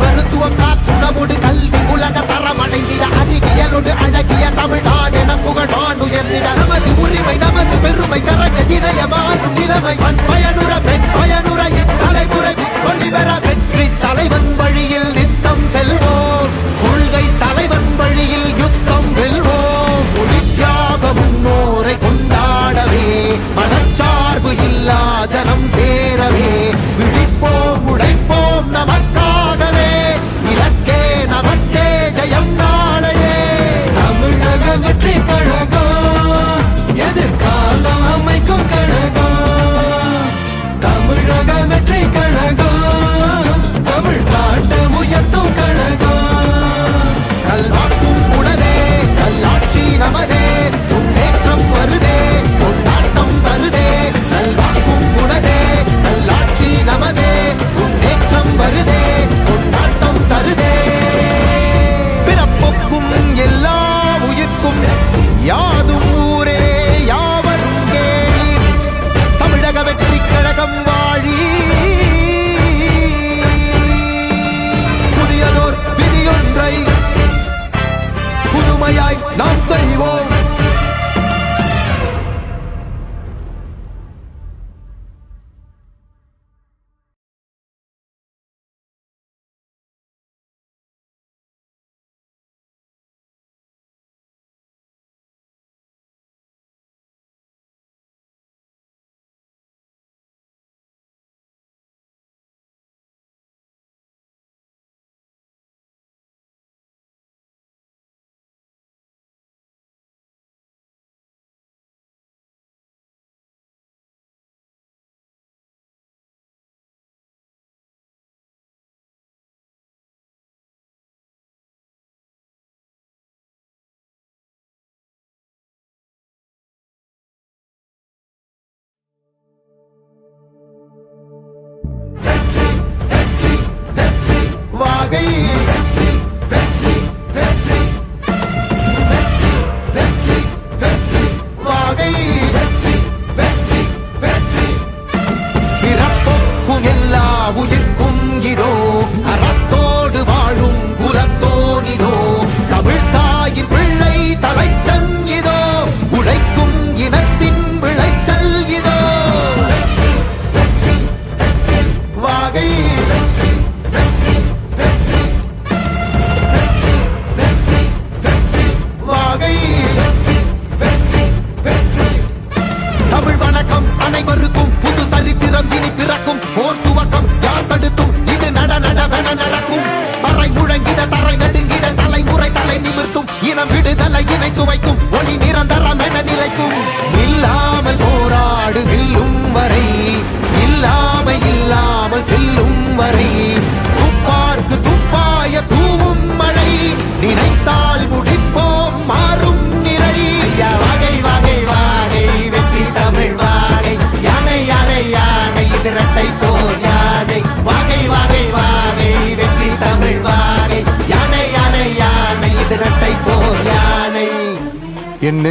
மருத்துவ காத்துணவோடு கல்வி உலக தரமடைந்திட அறிவியலோடு அழகிய தமிழ்நாடு என புகழான் உயர்ந்திட. நமது உரிமை நமது பெருமை கரக இணைய மாறும் நிலைமை. பன் பயனுற பெண்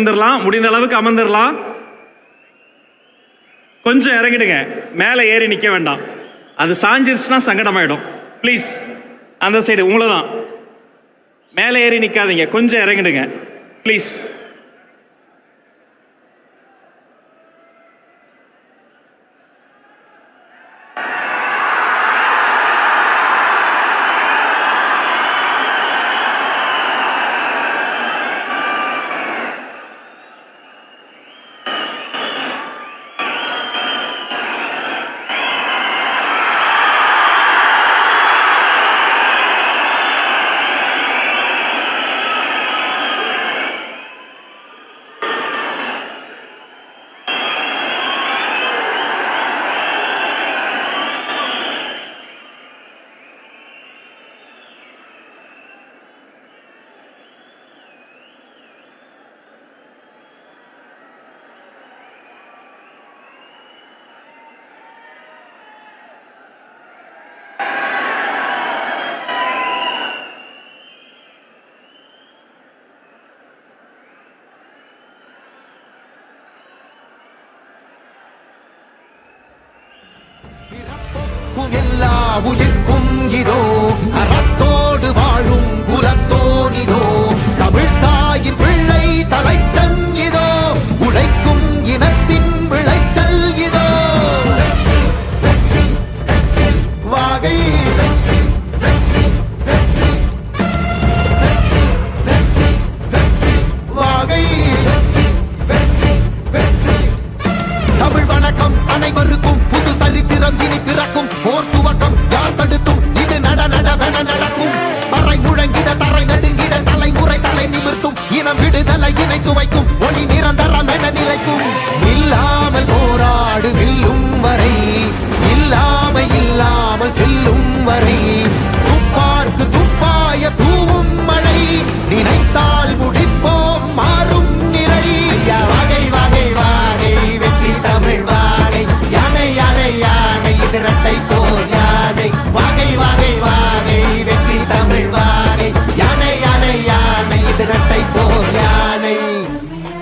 அமர்ந்துடலாம் முடிந்த அளவுக்கு அமர்ந்துடலாம் கொஞ்சம் இறங்கிடுங்க. மேலே ஏறி நிற்க வேண்டாம். அது சாஞ்சிருச்சுன்னா சங்கடமாயிடும். ப்ளீஸ் அந்த சைடு உங்களை தான் மேலே ஏறி நிற்காதீங்க கொஞ்சம் இறங்கிடுங்க. ப்ளீஸ் பிறப்புக்கும் எல்லா உயிர்க்கும்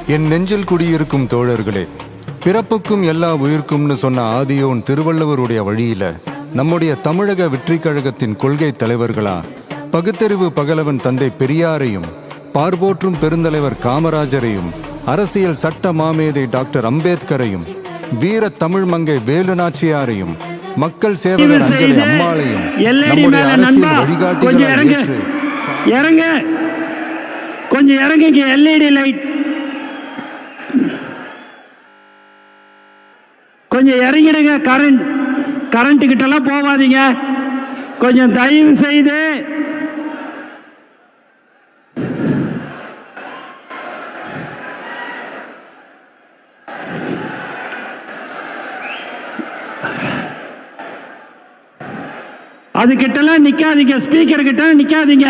என் நெஞ்சில் குடியிருக்கும் தோழர்களே பிறப்புக்கும் எல்லா உயிர்க்கும்னு சொன்ன ஆதியோன் திருவள்ளுவருடைய வழியில நம்முடைய தமிழக வெற்றி கழகத்தின் கொள்கை தலைவர்களா பகுத்தறிவு பகலவன் தந்தை பெரியாரையும் பார்போற்றும் பெருந்தலைவர் காமராஜரையும் அரசியல் சட்ட மாமேதை டாக்டர் அம்பேத்கரையும் வீர தமிழ் மங்கை வேலு நாச்சியாரையும் மக்கள் சேவகர் அஞ்சலி அம்மாளையும் நம்முடைய அரசியல் ஏற்று இறங்க. கொஞ்சம் இறங்குங்க எல்இடி லைட். கொஞ்சம் இறங்கிடுங்க கரண்ட் கரண்ட் கிட்டலாம் போகாதீங்க கொஞ்சம் தயவு செய்து. அது கிட்டலாம் நிக்காதீங்க ஸ்பீக்கர் கிட்ட நிக்காதீங்க.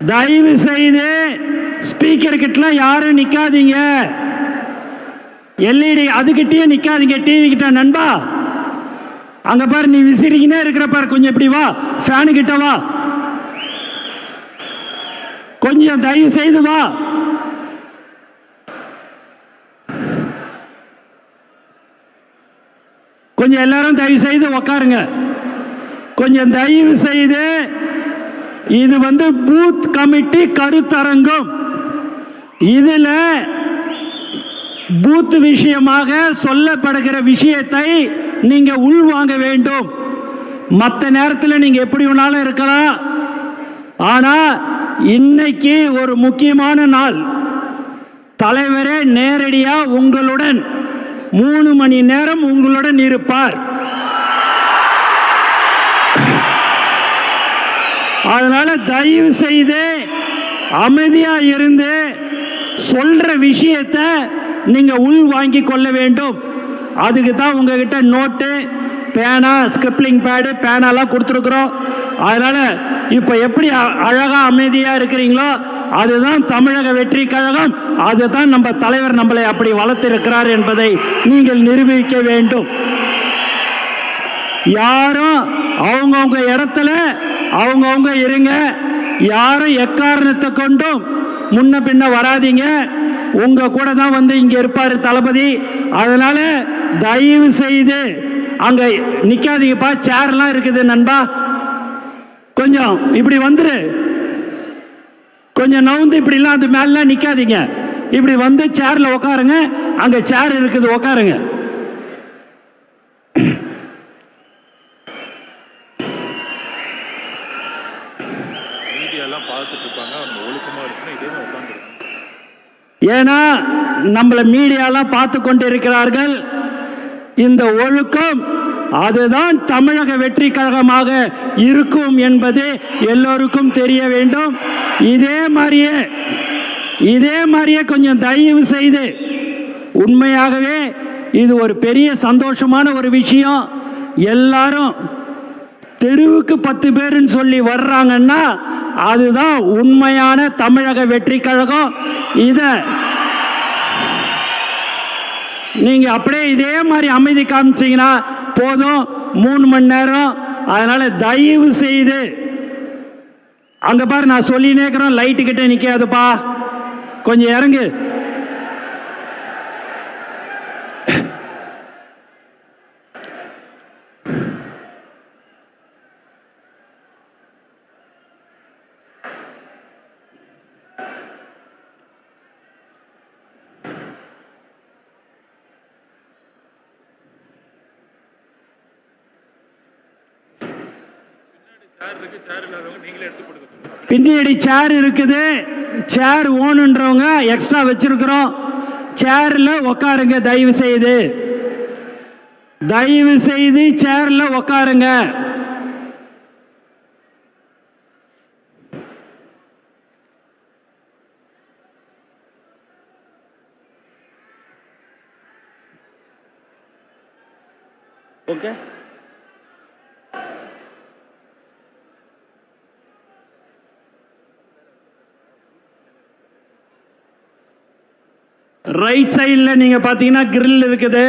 தயவு செய்து ஸ்பீக்கர் கிட்டலாம் யாரும் நிக்காதீங்க. எல்இடி அதுக்கிட்டேயே நிற்காதீங்க டிவி கிட்ட. நண்பா அங்க பாரு நீ விசிறிக்கினே இருக்கிற பாரு. கொஞ்சம் இப்படி வா ஃபேனு கிட்ட வா. கொஞ்சம் தயவு செய்து வா. கொஞ்சம் எல்லாரும் தயவு செய்து உக்காருங்க. கொஞ்சம் தயவு செய்து இது வந்து பூத் கமிட்டி கருத்தரங்கம். இதில் பூத்து விஷயமாக சொல்லப்படுகிற விஷயத்தை நீங்க உள்வாங்க வேண்டும். மற்ற நேரத்தில் நீங்க எப்படி வேணாலும் இருக்கலாம். ஆனா இன்னைக்கு ஒரு முக்கியமான நாள். தலைவரே நேரடியா உங்களுடன் மூணு மணி நேரம் உங்களுடன் இருப்பார். அதனால தயவு செய்து அமைதியா இருந்து சொல்ற விஷயத்த நீங்க உள் வாங்கி கொள்ள வேண்டும். அதுக்கு தான் உங்ககிட்ட நோட்டு பேனா ஸ்கிரிப்ளிங் பேடு பேனாலாம் கொடுத்துருக்குறோம். அதனால இப்போ எப்படி அ- அமைதியாக இருக்கிறீங்களோ அதுதான் தமிழக வெற்றி கழகம். அதுதான் நம்ம தலைவர் நம்மளை அப்படி வளர்த்திருக்கிறார் என்பதை நீங்கள் நிரூபிக்க வேண்டும். யாரும் அவங்கவுங்க இடத்துல அவங்கவுங்க இருங்க. யாரும் எக்காரணத்தை கொண்டும் முன்ன பின்ன வராதீங்க. உங்க கூட தான் வந்து இங்க இருப்பாரு தளபதி. அதனால தயவு செய்து அங்க நிக்காதீங்கப்பா சேர்லாம் இருக்குது நண்பா. கொஞ்சம் இப்படி வந்துரு. கொஞ்சம் நவுந்து இப்படிலாம் அது மேலாம் நிக்காதீங்க. இப்படி வந்து சேர்ல உட்காருங்க அங்க சேர் இருக்குது உட்காருங்க ஏன்னா நம்மளை மீடியாலாம் பார்த்து கொண்டு இருக்கிறார்கள் இந்த ஒழுக்கம் அதுதான் தமிழக வெற்றி கழகமாக இருக்கும் என்பது எல்லோருக்கும் தெரிய வேண்டும். இதே மாதிரியே இதே மாதிரியே கொஞ்சம் தயவு செய்து உண்மையாகவே இது ஒரு பெரிய சந்தோஷமான ஒரு விஷயம். எல்லாரும் தெருவுக்கு பத்து பேருன்னு சொல்லி வர்றாங்கன்னா அதுதான் உண்மையான தமிழக வெற்றி கழகம். இதை நீங்க அப்படியே இதே மாதிரி அமைதி காமிச்சீங்கன்னா போதும். மூணு மணி நேரம். அதனால தயவு செய்து அங்க பாரு நான் சொல்லினே இருக்கிறேன். லைட்டு கிட்ட நிக்காதுப்பா. கொஞ்சம் இறங்கு. பின்னாடி சேர் இருக்குது. சேர் ஓணுன்றவங்க எக்ஸ்ட்ரா வச்சிருக்கிறோம். சேர்ல உக்காருங்க தயவு செய்து. தயவு செய்து சேர்ல உக்காருங்க. ஓகே ரைட் சைடில் நீங்கள் பார்த்தீங்கன்னா கிரில் இருக்குது.